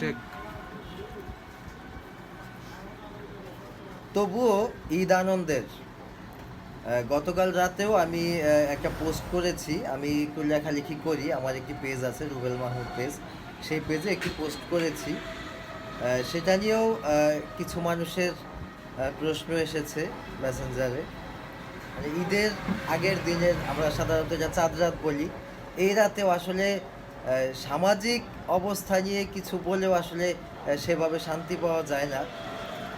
Take তবুও ঈদ আনন্দের। গতকাল রাতেও আমি একটা পোস্ট করেছি। আমি একটু লেখালেখি করি। আমার একটি পেজ আছে, রুবেল মাহমুদ পেজ। সেই পেজে একটি পোস্ট করেছি। সেটা নিয়েও কিছু মানুষের প্রশ্ন এসেছে মেসেঞ্জারে। মানে ঈদের আগের দিনের আমরা সাধারণত যা চাঁদ রাত বলি, এই রাতেও আসলে সামাজিক অবস্থা নিয়ে কিছু বলেও আসলে সেভাবে শান্তি পাওয়া যায় না।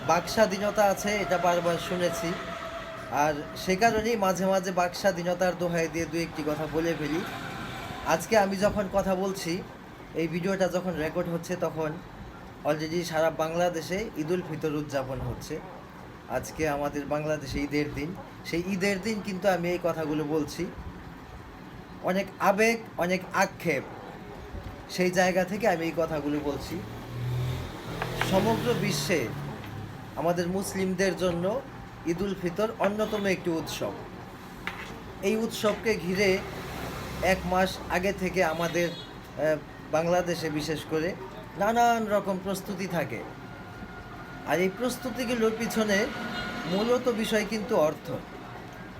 বাক স্বাধীনতা আছে, এটা বারবার শুনেছি। আর সে কারণেই মাঝে মাঝে বাক স্বাধীনতার দোহাই দিয়ে দু একটি কথা বলে ফেলি। আজকে আমি যখন কথা বলছি, এই ভিডিওটা যখন রেকর্ড হচ্ছে তখন অলরেডি সারা বাংলাদেশে ঈদুল ফিতর উদযাপন হচ্ছে। আজকে আমাদের বাংলাদেশে ঈদের দিন। সেই ঈদের দিন কিন্তু আমি এই কথাগুলো বলছি। অনেক আবেগ, অনেক আক্ষেপ সেই জায়গা থেকে আমি এই কথাগুলো বলছি। সমগ্র বিশ্বে আমাদের মুসলিমদের জন্য ঈদুল ফিতর অন্যতম একটি উৎসব। এই উৎসবকে ঘিরে এক মাস আগে থেকে আমাদের বাংলাদেশে বিশেষ করে নানান রকম প্রস্তুতি থাকে। আর এই প্রস্তুতিগুলোর পিছনে মূলত বিষয় কিন্তু অর্থ।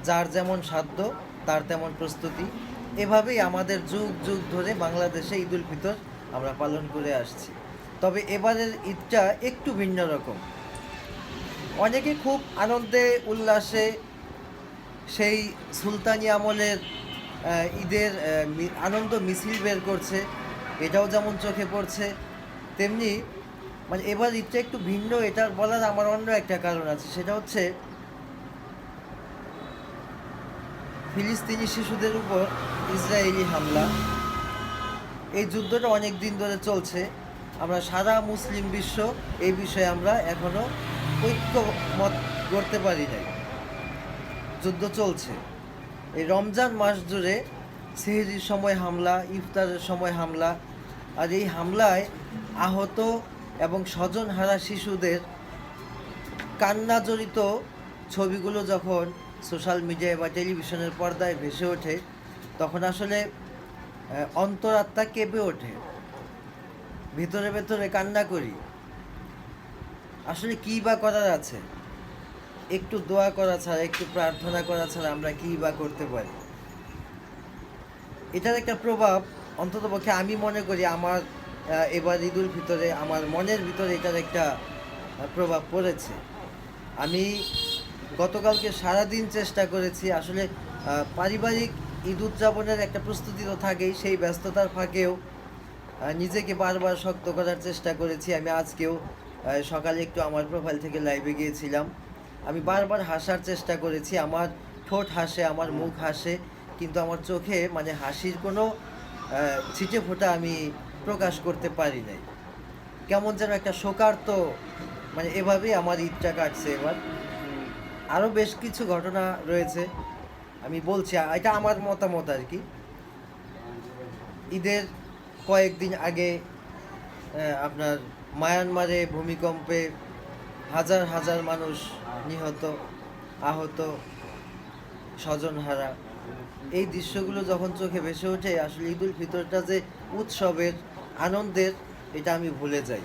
যার যেমন সাধ্য, তার তেমন প্রস্তুতি। এভাবেই আমাদের যুগ যুগ ধরে বাংলাদেশে ঈদুল ফিতর আমরা পালন করে আসছি। তবে এবারের ঈদটা একটু ভিন্ন রকম। অনেকে খুব আনন্দে, উল্লাসে সেই সুলতানি আমলের ঈদের আনন্দ মিছিল বের করছে, এটাও যেমন চোখে পড়ছে, তেমনি মানে এবার ঈদটা একটু ভিন্ন, এটা বলার আমার অন্য একটা কারণ আছে, সেটা হচ্ছে ফিলিস্তিনি শিশুদের উপর ইসরায়েলি হামলা। এই যুদ্ধটা অনেক দিন ধরে চলছে। আমরা সারা মুসলিম বিশ্ব এই বিষয়ে আমরা এখনও ঐক্যমত করতে পারি নাই। যুদ্ধ চলছে। এই রমজান মাস জুড়ে সেহরির সময় হামলা, ইফতারের সময় হামলা, আর এই হামলায় আহত এবং স্বজনহারা শিশুদের কান্না জড়িত ছবিগুলো যখন সোশ্যাল মিডিয়ায় বা টেলিভিশনের পর্দায় ভেসে ওঠে তখন আসলে অন্তরাত্মা কেঁপে ওঠে। ভিতরে ভেতরে কান্না করি। আসলে কী বা করার আছে? একটু দোয়া করা ছাড়া, একটু প্রার্থনা করা ছাড়া আমরা কী বা করতে পারি? এটার একটা প্রভাব অন্ততপক্ষে আমি মনে করি আমার এবার ঈদুল ভিতরে আমার মনের ভিতরে এটার একটা প্রভাব পড়েছে। আমি গতকালকে সারাদিন চেষ্টা করেছি, আসলে পারিবারিক ঈদ উদযাপনের একটা প্রস্তুতি তো থাকেই, সেই ব্যস্ততার ফাঁকেও নিজেকে বারবার শক্ত করার চেষ্টা করেছি। আমি আজকেও সকালে একটু আমার প্রোফাইল থেকে লাইভে গিয়েছিলাম। আমি বারবার হাসার চেষ্টা করেছি, আমার ঠোঁট হাসে, আমার মুখ হাসে, কিন্তু আমার চোখে মানে হাসির কোনো ছিটে ফোঁটা আমি প্রকাশ করতে পারি নাই। কেমন যেন একটা শোকার্ত মানে এভাবেই আমার ঈদটা কাটছে এবার। আরও বেশ কিছু ঘটনা রয়েছে। আমি বলছি এটা আমার মতামত আর কি। ঈদের কয়েকদিন আগে আপনার মায়ানমারে ভূমিকম্পে হাজার হাজার মানুষ নিহত, আহত, স্বজনহারা। এই দৃশ্যগুলো যখন চোখে ভেসে ওঠে, আসলে ঈদুল ফিতরটা যে উৎসবের আনন্দের, এটা আমি ভুলে যাই।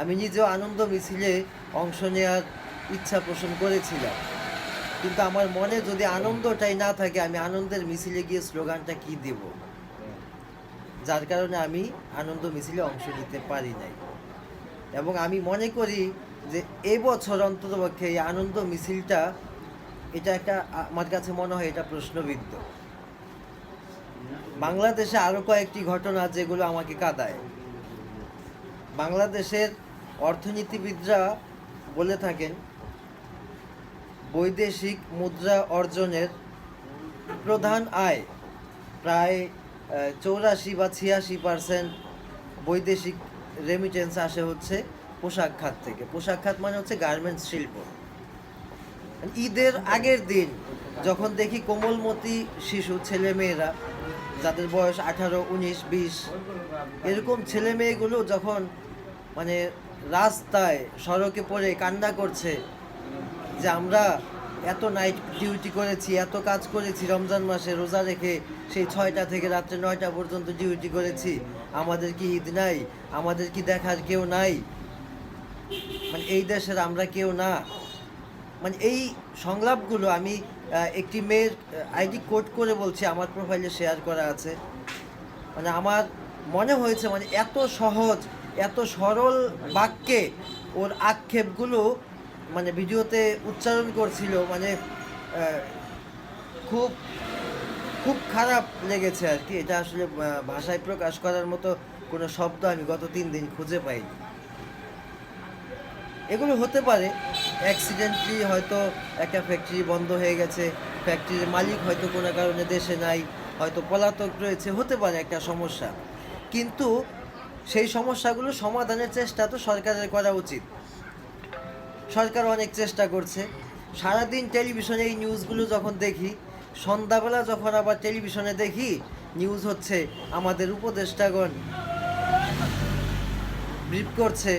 আমি নিজেও আনন্দ মিছিলে অংশ নেওয়ার ইচ্ছা পোষণ করেছিলাম। কিন্তু আমার মনে যদি আনন্দটাই না থাকে, আমি আনন্দের মিছিলে গিয়ে স্লোগানটা কি দেব? যার কারণে আমি আনন্দ মিছিলে অংশ নিতে পারি নাই। এবং আমি মনে করি যে এবছর অন্ততপক্ষে এই আনন্দ মিছিলটা, এটা একটা আমার কাছে মনে হয় এটা প্রশ্নবিদ্ধ। বাংলাদেশে আরও কয়েকটি ঘটনা যেগুলো আমাকে কাঁদায়। বাংলাদেশের অর্থনীতিবিদরা বলে থাকেন বৈদেশিক মুদ্রা অর্জনের প্রধান আয় প্রায় চৌরাশি বা ছিয়াশি পার্সেন্ট বৈদেশিক রেমিটেন্স আসে হচ্ছে পোশাক খাত থেকে। পোশাক খাত মানে হচ্ছে গার্মেন্টস শিল্প। ঈদের আগের দিন যখন দেখি কোমলমতি শিশু ছেলে মেয়েরা যাদের বয়স আঠারো, উনিশ, বিশ, এরকম ছেলে মেয়েগুলো যখন মানে রাস্তায় সড়কে পড়ে কান্না করছে যে আমরা এত নাইট ডিউটি করেছি, এত কাজ করেছি রমজান মাসে, রোজা রেখে সেই ছয়টা থেকে রাত্রে নয়টা পর্যন্ত ডিউটি করেছি। আমাদের কি ঈদ নাই? আমাদের কি দেখার কেউ নাই? মানে এই দেশের আমরা কেউ না। মানে এই সংলাপগুলো আমি একটি মেয়ের আইডি কোড করে বলছি, আমার প্রোফাইলে শেয়ার করা আছে। মানে আমার মনে হয়েছে মানে এত সহজ, এত সরল বাক্যে ওর আক্ষেপগুলো মানে ভিডিওতে উচ্চারণ করছিল মানে খুব খুব খারাপ লেগেছে আর কি। এটা আসলে ভাষায় প্রকাশ করার মতো কোনো শব্দ আমি গত তিন দিন খুঁজে পাইনি। এগুলো হতে পারে। অ্যাক্সিডেন্টলি হয়তো একটা ফ্যাক্টরি বন্ধ হয়ে গেছে ফ্যাক্টরির মালিক হয়তো কোনো কারণে দেশে নাই, হয়তো পলাতক রয়েছে, হতে পারে একটা সমস্যা। কিন্তু সেই সমস্যাগুলো সমাধানের চেষ্টা তো সরকারের করা উচিত। সরকার অনেক চেষ্টা করছে। সারাদিন টেলিভিশনে এই নিউজগুলো যখন দেখি, সন্ধ্যাবেলা যখন আবার টেলিভিশনে দেখি, নিউজ হচ্ছে আমাদের উপদেষ্টাগণ ব্রিফ করছে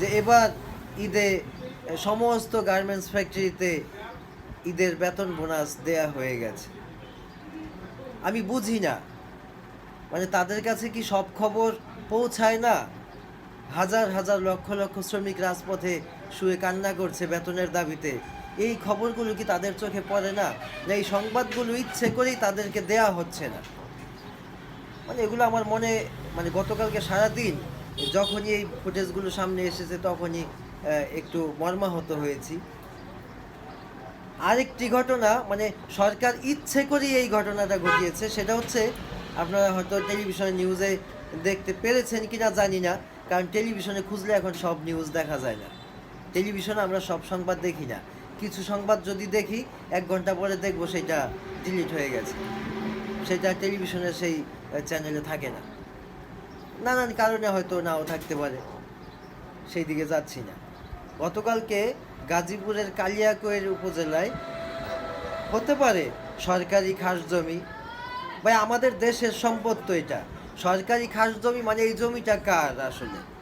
যে এবার ঈদে সমস্ত গার্মেন্টস ফ্যাক্টরিতে ঈদের বেতন বোনাস দেয়া হয়ে গেছে। আমি বুঝি না। মানে তাদের কাছে কি সব খবর পৌঁছায় না? হাজার হাজার লক্ষ লক্ষ শ্রমিক রাজপথে শুয়ে কান্না করছে বেতনের দাবিতে। এই খবরগুলো কি তাদের চোখে পড়ে না? এই সংবাদগুলো ইচ্ছে করেই তাদেরকে দেয়া হচ্ছে না। মানে এগুলো আমার মনে মানে গতকালকে সারাদিন যখনই এই ফুটেজগুলো সামনে এসেছে তখনই একটু মর্মাহত হয়েছি। আরেকটি ঘটনা মানে সরকার ইচ্ছে করেই এই ঘটনাটা ঘটিয়েছে, সেটা হচ্ছে, আপনারা হয়তো টেলিভিশনে নিউজে দেখতে পেরেছেন কিনা জানি না, কারণ টেলিভিশনে খুঁজলে এখন সব নিউজ দেখা যায় না। টেলিভিশনে আমরা সব সংবাদ দেখি না। কিছু সংবাদ যদি দেখি, এক ঘণ্টা পরে দেখব সেটা ডিলিট হয়ে গেছে। সেটা টেলিভিশনের সেই চ্যানেলে থাকে না। নানান কারণে হয়তো নাও থাকতে পারে। সেই দিকে যাচ্ছি না। গতকালকে গাজীপুরের কালিয়াকৈর উপজেলায় হতে পারে সরকারি খাস জমি ভাই, আমাদের দেশের সম্পদ তো এটা। সরকারি খাস জমি মানে এই জমিটা কার আসলে?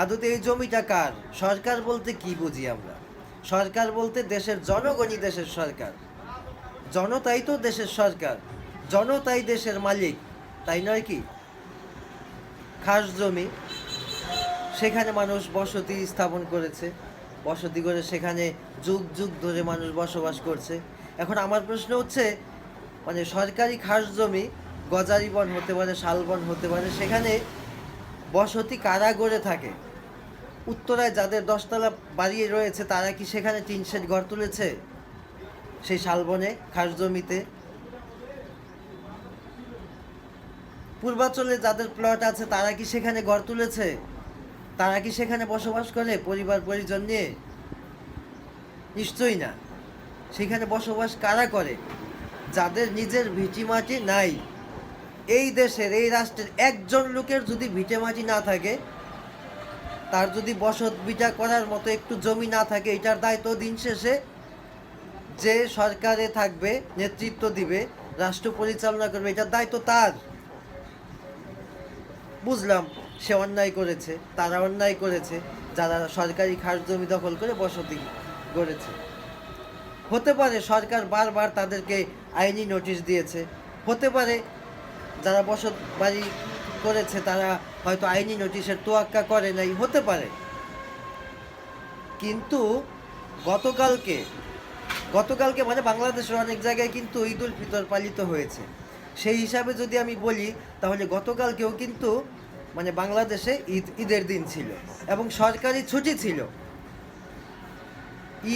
আদতে এই জমিটা কার? সরকার বলতে কি বুঝি আমরা? সরকার বলতে দেশের জনগণই দেশের সরকার। জনতাই তো দেশের সরকার। জনতাই দেশের মালিক, তাই নয় কি? খাস জমি, সেখানে মানুষ বসতি স্থাপন করেছে। বসতি করে সেখানে যুগ যুগ ধরে মানুষ বসবাস করছে। এখন আমার প্রশ্ন হচ্ছে মানে সরকারি খাস জমি গজারি বন হতে পারে, শালবন হতে পারে, সেখানে বসতি কারা গড়ে থাকে। উত্তরায় যাদের দশতলা বাড়ি রয়েছে, তারা কি সেখানে টিন শেড ঘর তুলেছে? সেই শালবনে, খাস জমিতে। পূর্বাঞ্চলে যাদের প্লট আছে, তারা কি সেখানে ঘর তুলেছে? তারা কি সেখানে বসবাস করে, পরিবার পরিজন নিয়ে? নিশ্চয়ই না। সেখানে বসবাস কারা করে? যাদের নিজের ভিটি মাটি নাই। এই দেশের, এই রাষ্ট্রের একজন লোকের যদি ভিটে মাটি না থাকে, তার যদি বসত বিটা করার মতো একটু জমি না থাকে, এটার দায়িত্ব দিন শেষে যে সরকারে থাকবে, নেতৃত্ব দিবে, রাষ্ট্র পরিচালনা করবে, এটার দায়িত্ব তার। বুঝলাম, সে অন্যায় করেছে, তারা অন্যায় করেছে, যারা সরকারি খাস জমি দখল করে বসতি গড়েছে। হতে পারে সরকার বারবার তাদেরকে আইনি নোটিশ দিয়েছে, হতে পারে যারা বসত বাড়ি করেছে, তারা হয়তো আইনি নোটিশের তোয়াক্কা করে নাই, হতে পারে। কিন্তু গতকালকে গতকালকে মানে বাংলাদেশের অনেক জায়গায় কিন্তু ঈদ উল ফিতর পালিত হয়েছে। সেই হিসাবে যদি আমি বলি, তাহলে গতকালকেও কিন্তু মানে বাংলাদেশে ঈদ, ঈদের দিন ছিল এবং সরকারি ছুটি ছিল।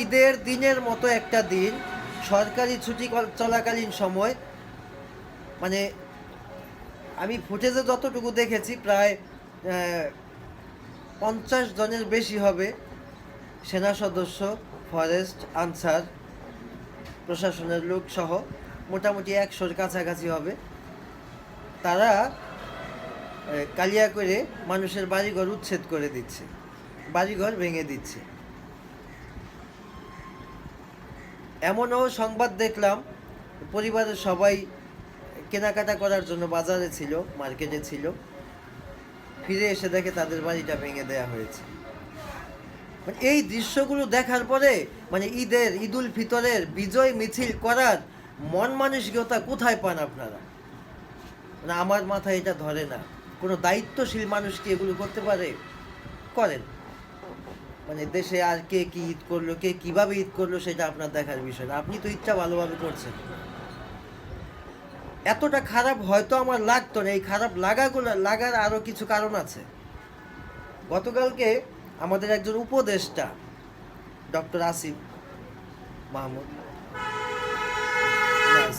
ঈদের দিনের মতো একটা দিন সরকারি ছুটি চলাকালীন সময় মানে আমি ফুটেজে যতটুকু দেখেছি, প্রায় পঞ্চাশ জনের বেশি হবে সেনা সদস্য ফরেস্ট আনসার, প্রশাসনের লোক সহ মোটামুটি একশোর কাছাকাছি হবে। তারা কালিয়া করে মানুষের বাড়িঘর উচ্ছেদ করে দিচ্ছে, বাড়িঘর ভেঙে দিচ্ছে। এমনও সংবাদ দেখলাম, পরিবারের সবাই কেনাকাটা করার জন্য বাজারে ছিল, মার্কেটে ছিল। ফিরে এসে দেখে তাদের বাড়িটা ভেঙে দেওয়া হয়েছে। মানে এই দৃশ্যগুলো দেখার পরে মানে ঈদের, ঈদুল ফিতরের বিজয় মিছিল করার মন মানসিকতা কোথায় পান আপনারা? মানে আমার মাথায় এটা ধরে না। কোনো দায়িত্বশীল মানুষ কি এগুলো করতে পারে? করেন। মানে দেশে আর কে কি ঈদ করল, কে কীভাবে ঈদ করল সেটা আপনার দেখার বিষয় না। আপনি তো ঈদটা ভালোভাবে করছেন। এতটা খারাপ হয়তো আমার লাগতো না, এই খারাপ লাগাগুলো, লাগার আরও কিছু কারণ আছে। গতকালকে আমাদের একজন উপদেষ্টা, doctor Asif Mahmud.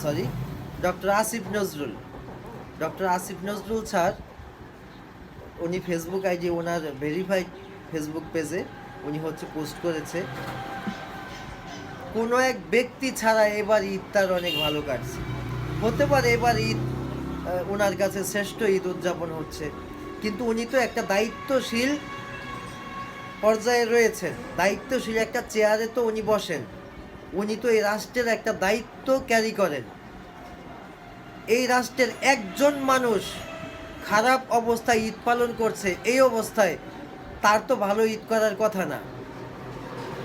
Sorry doctor Asif Nazrul. Doctor Asif Nazrul sir, উনি ফেসবুক আইডি ওনার ভেরিফাইড ফেসবুক পেজে উনি হচ্ছে পোস্ট করেছে। কোনো এক ব্যক্তি ছাড়া এবার ঈদ তার অনেক ভালো কাটছে। হতে পারে এবার ঈদ ওনার কাছে শ্রেষ্ঠ ঈদ উদযাপন হচ্ছে। কিন্তু উনি তো একটা দায়িত্বশীল পর্যায়ে রয়েছেন। দায়িত্বশীল একটা চেয়ারে তো উনি বসেন। উনি তো এই রাষ্ট্রের একটা দায়িত্ব ক্যারি করেন। এই রাষ্ট্রের একজন মানুষ খারাপ অবস্থায় ঈদ পালন করছে, এই অবস্থায় তার তো ভালো ঈদ করার কথা না।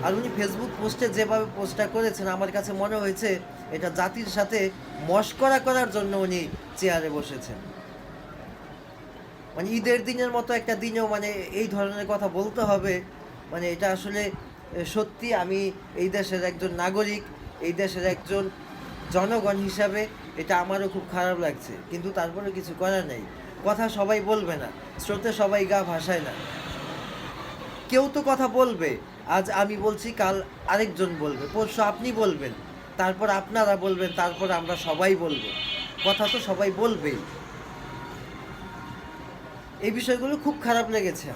আর উনি ফেসবুক পোস্টে যেভাবে পোস্টটা করেছেন, আমার কাছে মনে হয়েছে এটা জাতির সাথে মস্করা করার জন্য উনি চেয়ারে বসেছেন। মানে ঈদের দিনের মতো একটা দিনেও মানে এই ধরনের কথা বলতে হবে। মানে এটা আসলে সত্যি আমি এই দেশের একজন নাগরিক, এই দেশের একজন জনগণ হিসাবে এটা আমারও খুব খারাপ লাগছে। কিন্তু তারপরে কিছু করার নেই। কথা সবাই বলবে না, স্রোতে সবাই গা ভাসায় না। কেউ তো কথা বলবে। আজ আমি বলছি, কাল আরেকজন বলবে। পরশু আপনি বলবেন। তারপর আপনারা বলবেন, তারপর আমরা সবাই বলব। কথা তো সবাই বলবেই। এই বিষয়গুলো খুব খারাপ লেগেছে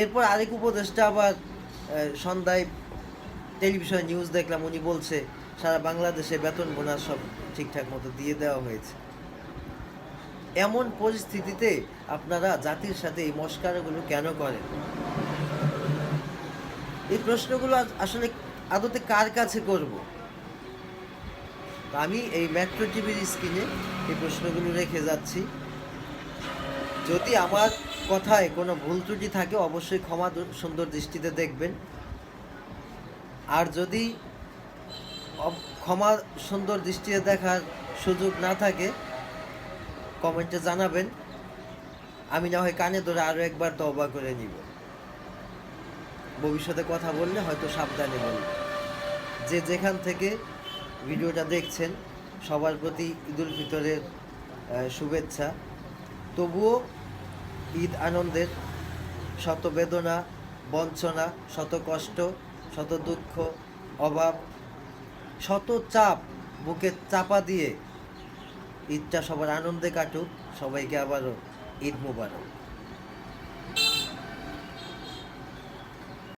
এরপর আরেক উপদেষ্টা আবার সন্ধ্যায় টেলিভিশন নিউজ দেখলাম, উনি বলছে, সারা বাংলাদেশে বেতন বোনাস সব ঠিকঠাক মতো দিয়ে দেওয়া হয়েছে। এমন পরিস্থিতিতে আপনারা জাতির সাথে এই মস্কারগুলো কেন করেন? এই প্রশ্নগুলো আসলে আদতে কার কাছে করব? আমি এই মেট্রো টিভির স্ক্রিনে এই প্রশ্নগুলো রেখে যাচ্ছি। যদি আমার কথায় কোনো ভুল ত্রুটি থাকে, অবশ্যই ক্ষমা সুন্দর দৃষ্টিতে দেখবেন। আর যদি ক্ষমা সুন্দর দৃষ্টিতে দেখার সুযোগ না থাকে, কমেন্টে জানাবেন। আমি না হয় কানে ধরে আরও একবার তবা করে নিব। ভবিষ্যতে কথা বললে হয়তো সাবধানে বলব। যে যেখান থেকে ভিডিওটা দেখছেন, সবার প্রতি ঈদুল ফিতরের শুভেচ্ছা। তবুও ঈদ আনন্দের শত বেদনা, বঞ্চনা, শত কষ্ট, শত দুঃখ, অভাব, শত চাপ বুকে চাপা দিয়ে ঈদটা সবার আনন্দে কাটুক। সবাইকে আবারও ঈদ মুবারক।